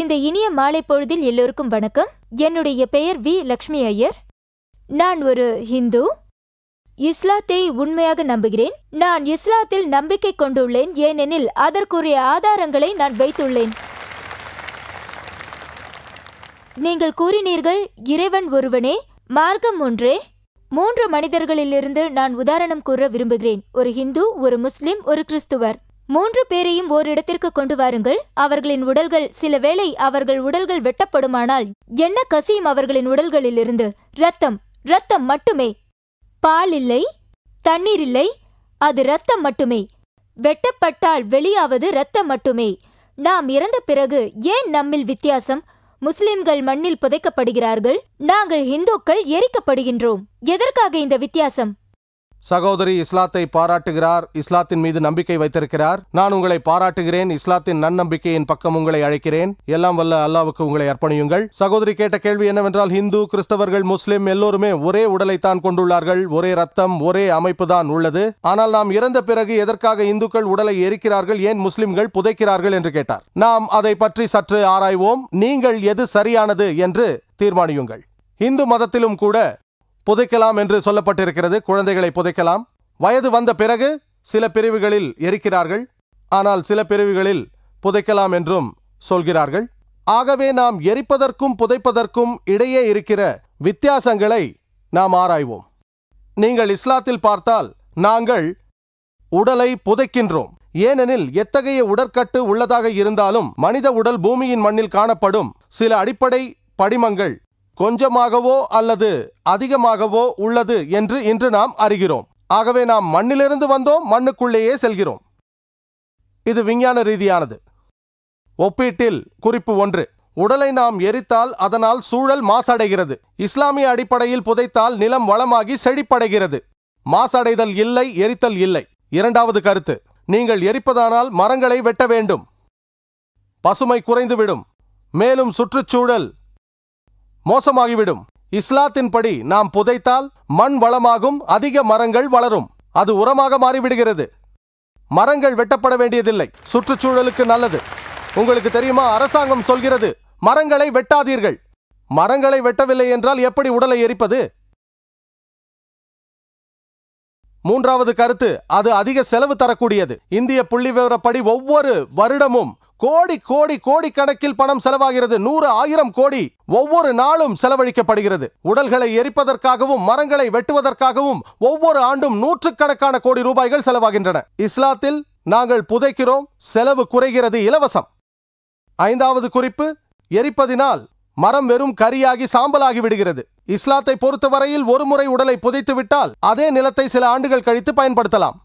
இந்த இனிய மாலை பொழுதில் எல்லோருக்கும் வணக்கம். என்னுடைய பெயர் வி. லக்ஷ்மி ஐயர். நான் ஒரு ஹிந்து. இஸ்லாத்தை உண்மையாக நம்புகிறேன். நான் இஸ்லாத்தில் நம்பிக்கை கொண்டுள்ளேன். ஏனெனில் அதற்குரிய ஆதாரங்களை நான் வைத்துள்ளேன். நீங்கள் கூறினீர்கள் இறைவன் ஒருவனே. மார்க்கம் ஒன்றே. மூன்று மனிதர்களிலிருந்து நான் உதாரணம் கூற விரும்புகிறேன். ஒரு ஹிந்து ஒரு முஸ்லிம் ஒரு கிறிஸ்துவர். மூன்று பேரையும் ஓரிடத்திற்கு கொண்டு வாருங்கள். அவர்களின் உடல்கள் சில வேளை அவர்கள் உடல்கள் வெட்டப்படுமானால் என்ன கசியும் அவர்களின் உடல்களிலிருந்து? ரத்தம் ரத்தம் மட்டுமே. பால் இல்லை. தண்ணீர் இல்லை. அது ரத்தம் மட்டுமே. வெட்டப்பட்டால் வெளியாவது ரத்தம் மட்டுமே. நாம் இறந்த பிறகு ஏன் நம்மில் வித்தியாசம்? முஸ்லிம்கள் மண்ணில் புதைக்கப்படுகிறார்கள். நாங்கள் இந்துக்கள் எரிக்கப்படுகின்றோம். எதற்காக இந்த வித்தியாசம்? சகோதரி இஸ்லாத்தை பாராட்டுகிறார் இஸ்லாத்தின் மீது நம்பிக்கை வைத்திருக்கிறார். நான் உங்களை பாராட்டுகிறேன் இஸ்லாத்தின் நன்னம்பிக்கையின் பக்கம் உங்களை அழைக்கிறேன். எல்லாம் வல்ல அல்லாவுக்கு உங்களை அர்ப்பணியுங்கள். சகோதரி கேட்ட கேள்வி என்னவென்றால் இந்து கிறிஸ்தவர்கள் முஸ்லிம் எல்லோருமே ஒரே உடலைத்தான் கொண்டுள்ளார்கள் ஒரே ரத்தம் ஒரே அமைப்பு தான் உள்ளது. ஆனால் நாம் இறந்த பிறகு எதற்காக இந்துக்கள் உடலை எரிக்கிறார்கள் ஏன் முஸ்லிம்கள் புதைக்கிறார்கள் என்று கேட்டார். நாம் அதை பற்றி சற்று ஆராய்வோம். நீங்கள் எது சரியானது என்று தீர்மானியுங்கள். இந்து மதத்திலும் கூட புதைக்கலாம் என்று சொல்லப்பட்டிருக்கிறது. குழந்தைகளை புதைக்கலாம். வயது வந்த பிறகு சில பிரிவுகளில் எரிக்கிறார்கள். ஆனால் சில பிரிவுகளில் புதைக்கலாம் என்றும் சொல்கிறார்கள். ஆகவே நாம் எரிப்பதற்கும் புதைப்பதற்கும் இடையே இருக்கிற வித்தியாசங்களை நாம் ஆராய்வோம். நீங்கள் இஸ்லாத்தில் பார்த்தால் நாங்கள் உடலை புதைக்கின்றோம். ஏனெனில் எத்தகைய உடற்கட்டு உள்ளதாக இருந்தாலும் மனித உடல் பூமியின் மண்ணில் காணப்படும் சில அடிப்படை படிமங்கள் கொஞ்சமாகவோ அல்லது அதிகமாகவோ உள்ளது என்று இன்று நாம் அறிகிறோம். ஆகவே நாம் மண்ணிலிருந்து வந்தோம் மண்ணுக்குள்ளேயே செல்கிறோம். இது விஞ்ஞான ரீதியானது. ஒப்பீட்டில் குறிப்பு ஒன்று. உடலை நாம் எரித்தால் அதனால் சூழல் மாசடைகிறது. இஸ்லாமிய அடிப்படையில் புதைத்தால் நிலம் வளமாகி செழிப்படைகிறது. மாசடைதல் இல்லை எரித்தல் இல்லை. இரண்டாவது கருத்து. நீங்கள் எரிப்பதானால் மரங்களை வெட்ட வேண்டும். பசுமை குறைந்துவிடும். மேலும் சுற்றுச்சூழல் மோசமாகிவிடும். இஸ்லாத்தின்படி நாம் புதைத்தால் மண் வளமாகும் அதிக மரங்கள் வளரும். அது உரமாக மாறிவிடுகிறது. மரங்கள் வெட்டப்பட வேண்டியதில்லை. சுற்றுச்சூழலுக்கு நல்லது. உங்களுக்கு தெரியுமா அரசாங்கம் சொல்கிறது மரங்களை வெட்டாதீர்கள். மரங்களை வெட்டவில்லை என்றால் எப்படி உடலை எரிப்பது? மூன்றாவது கருத்து அது அதிக செலவு தரக்கூடியது. இந்திய புள்ளி விவரப்படி ஒவ்வொரு வருடமும் கோடி கோடி கோடி கணக்கில் பணம் செலவாகிறது. நூறு ஆயிரம் கோடி ஒவ்வொரு நாளும் செலவழிக்கப்படுகிறது. உடல்களை எரிப்பதற்காகவும் மரங்களை வெட்டுவதற்காகவும் ஒவ்வொரு ஆண்டும் நூற்றுக்கணக்கான கோடி ரூபாய்கள் செலவாகின்றன. இஸ்லாத்தில் நாங்கள் புதைக்கிறோம் செலவு குறைகிறது இலவசம். ஐந்தாவது குறிப்பு எரிப்பதினால் மரம் வெறும் கரியாகி சாம்பலாகி விடுகிறது. இஸ்லாத்தை பொறுத்தவரையில் ஒருமுறை உடலை புதைத்துவிட்டால் அதே நிலத்தை சில ஆண்டுகள் கழித்து பயன்படுத்தலாம்.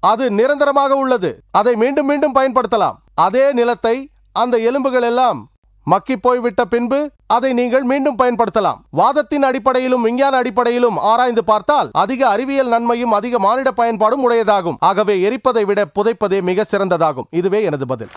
அது நிரந்தரமாக உள்ளது. அதை மீண்டும் மீண்டும் பயன்படுத்தலாம். அதே நிலத்தை அந்த எலும்புகள் எல்லாம் மக்கி போய்விட்ட பின்பு அதை நீங்கள் மீண்டும் பயன்படுத்தலாம். வாதத்தின் அடிப்படையிலும் விஞ்ஞான அடிப்படையிலும் ஆராய்ந்து பார்த்தால் அதிக அறிவியல் நன்மையும் அதிக மானிட பயன்பாடும் உடையதாகும். ஆகவே எரிப்பதை விட புதைப்பதே மிக சிறந்ததாகும். இதுவே எனது பதில்.